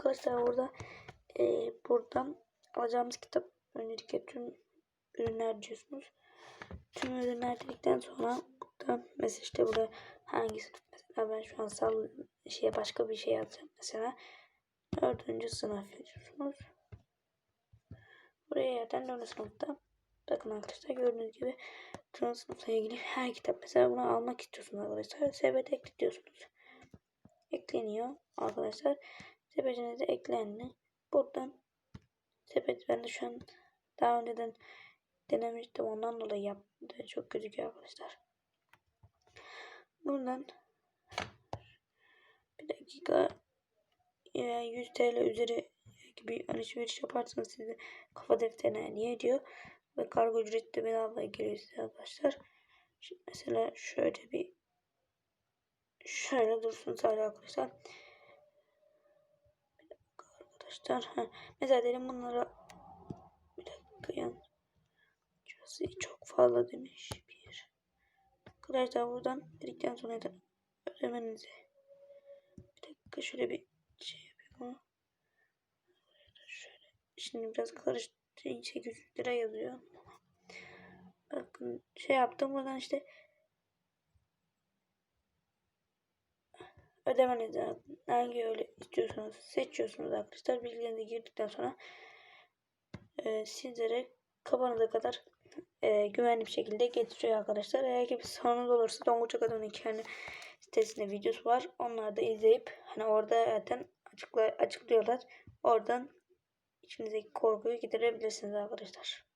arkadaşlar burada e, buradan alacağımız kitap öncelikle tüm ürünler diyorsunuz. Tüm ürünler dedikten sonra burada mesela işte burada hangi sınıf mesela ben şu an sal şeye başka bir şey yazacağım mesela dördüncü sınıf yazıyorsunuz. Buraya yerden dördüncü sınıfta bakın arkadaşlar gördüğünüz gibi dördüncü sınıfla ilgili her kitap mesela bunu almak istiyorsunuz arkadaşlar sepete ekliyorsunuz. Ekleniyor arkadaşlar. Sepetinize eklendi. Buradan sepet ben de şu an daha önceden denemiştim ondan dolayı yaptım. Çok gözüküyor arkadaşlar. Buradan bir dakika e, 100 TL üzeri gibi alışveriş yaparsanız size kafa defterine hediye ediyor. Ve kargo ücreti de bedava geliyor size arkadaşlar. Şimdi mesela şöyle bir şöyle dursun sadece arkadaşlar. Arkadaşlar. Mesela dedim bunlara bir dakika yan. Şurası çok fazla demiş. Bir. Arkadaşlar buradan dedikten sonra da ödemenizi bir dakika şöyle bir şey yapayım. Şöyle. Şimdi biraz karıştı. 800 lira yazıyor. Bakın şey yaptım buradan işte ödemeniz hangi öyle istiyorsanız seçiyorsunuz arkadaşlar. Bilgilerinizi girdikten sonra e, sizlere kafanıza kadar e, güvenli bir şekilde getiriyor arkadaşlar. Eğer ki bir sorunuz olursa Tonguç Akademi'nin kendi sitesinde videosu var. Onları da izleyip hani orada zaten açıkla, açıklıyorlar. Oradan içinizdeki korkuyu giderebilirsiniz arkadaşlar.